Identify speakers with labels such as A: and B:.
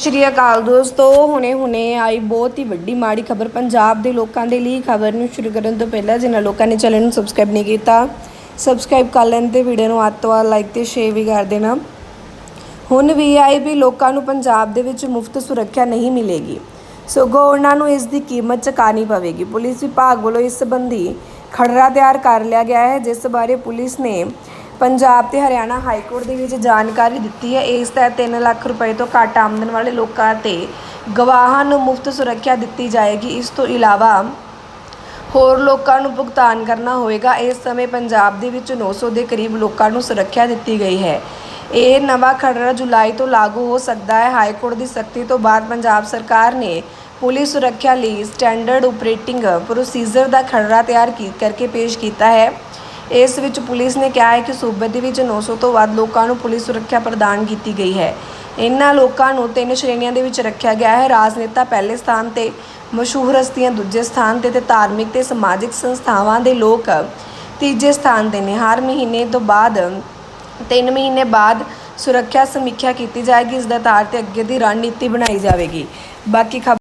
A: ਸ਼੍ਰੀ ਅਕਾਲ ਦੋਸਤੋ, ਹੁਣੇ ਹੁਣੇ ਆਈ ਬਹੁਤ ਹੀ ਵੱਡੀ ਮਾੜੀ ਖਬਰ ਪੰਜਾਬ ਦੇ ਲੋਕਾਂ ਦੇ ਲਈ। ਖਬਰ ਨੂੰ ਸ਼ੁਰੂ ਕਰਨ ਤੋਂ ਪਹਿਲਾਂ ਜਿਨ੍ਹਾਂ ਲੋਕਾਂ ਨੇ ਚੈਨਲ ਨੂੰ ਸਬਸਕ੍ਰਾਈਬ ਨਹੀਂ ਕੀਤਾ ਸਬਸਕ੍ਰਾਈਬ ਕਰ ਲੈਣ ਤੇ ਵੀਡੀਓ ਨੂੰ ਅੱਧ ਵੱਧ ਲਾਈਕ ਤੇ ਸ਼ੇਅਰ ਵੀ ਕਰ ਦੇਣਾ। ਹੁਣ ਵੀ ਆਈ ਵੀ ਲੋਕਾਂ ਨੂੰ ਪੰਜਾਬ ਦੇ ਵਿੱਚ ਮੁਫਤ ਸੁਰੱਖਿਆ ਨਹੀਂ ਮਿਲੇਗੀ। ਸਗੋਂ ਉਹਨਾਂ ਨੂੰ ਇਸ ਦੀ ਕੀਮਤ ਚੁਕਾਣੀ ਪਵੇਗੀ। ਪੁਲਿਸ ਵਿਭਾਗ ਵੱਲੋਂ ਇਸ ਸੰਬੰਧੀ ਖੜਰਾ ਤਿਆਰ ਕਰ ਲਿਆ ਗਿਆ ਹੈ, ਜਿਸ ਬਾਰੇ ਪੁਲਿਸ ਨੇ ਪੰਜਾਬ ਤੇ ਹਰਿਆਣਾ ਹਾਈ ਕੋਰਟ ਦੇ ਵਿੱਚ ਜਾਣਕਾਰੀ ਦਿੱਤੀ ਹੈ। ਇਸ ਤਹਿਤ 3 ਲੱਖ ਰੁਪਏ ਤੋਂ ਘੱਟ ਆਮਦਨ ਵਾਲੇ ਲੋਕਾਂ ਤੇ ਗਵਾਹਾਂ ਨੂੰ ਮੁਫਤ ਸੁਰੱਖਿਆ ਦਿੱਤੀ ਜਾਏਗੀ। ਇਸ ਤੋਂ ਇਲਾਵਾ ਹੋਰ ਲੋਕਾਂ ਨੂੰ ਭੁਗਤਾਨ ਕਰਨਾ ਹੋਵੇਗਾ। ਇਸ ਸਮੇਂ ਪੰਜਾਬ ਦੇ ਵਿੱਚ 900 ਦੇ ਕਰੀਬ ਲੋਕਾਂ ਨੂੰ ਸੁਰੱਖਿਆ ਦਿੱਤੀ ਗਈ ਹੈ। ਇਹ ਨਵਾਂ ਖਰੜਾ ਜੁਲਾਈ ਤੋਂ ਲਾਗੂ ਹੋ ਸਕਦਾ ਹੈ। ਹਾਈ ਕੋਰਟ ਦੀ ਸਖਤੀ ਤੋਂ ਬਾਅਦ ਪੰਜਾਬ ਸਰਕਾਰ ਨੇ ਪੁਲਿਸ ਸੁਰੱਖਿਆ ਲਈ ਸਟੈਂਡਰਡ ਆਪਰੇਟਿੰਗ ਪ੍ਰੋਸੀਜਰ ਦਾ ਖਰੜਾ ਤਿਆਰ ਕੀ- ਕਰਕੇ ਪੇਸ਼ ਕੀਤਾ ਹੈ। ਇਸ ਵਿੱਚ ਪੁਲਿਸ ਨੇ ਕਿਹਾ ਹੈ ਕਿ ਸੂਬੇ ਦੇ ਵਿੱਚ 900 ਤੋਂ ਵੱਧ ਲੋਕਾਂ ਨੂੰ ਪੁਲਿਸ ਸੁਰੱਖਿਆ ਪ੍ਰਦਾਨ ਕੀਤੀ ਗਈ ਹੈ। ਇਹਨਾਂ ਲੋਕਾਂ ਨੂੰ ਤਿੰਨ ਸ਼੍ਰੇਣੀਆਂ ਦੇ ਵਿੱਚ ਰੱਖਿਆ ਗਿਆ ਹੈ। ਰਾਜਨੇਤਾ ਪਹਿਲੇ ਸਥਾਨ ਤੇ, ਮਸ਼ਹੂਰ ਹਸਤੀਆਂ ਦੂਜੇ ਸਥਾਨ ਤੇ ਤੇ ਧਾਰਮਿਕ ਤੇ ਸਮਾਜਿਕ ਸੰਸਥਾਵਾਂ ਦੇ ਲੋਕ ਤੀਜੇ ਸਥਾਨ ਤੇ ਨੇ। ਹਰ ਮਹੀਨੇ ਤੋਂ ਬਾਅਦ, ਤਿੰਨ ਮਹੀਨੇ ਬਾਅਦ ਸੁਰੱਖਿਆ ਸਮੀਖਿਆ ਕੀਤੀ ਜਾਏਗੀ। ਇਸ ਦਾ ਆਧਾਰ ਤੇ ਅੱਗੇ ਦੀ ਰਣਨੀਤੀ ਬਣਾਈ ਜਾਵੇਗੀ। ਬਾਕੀ ਖਬਰ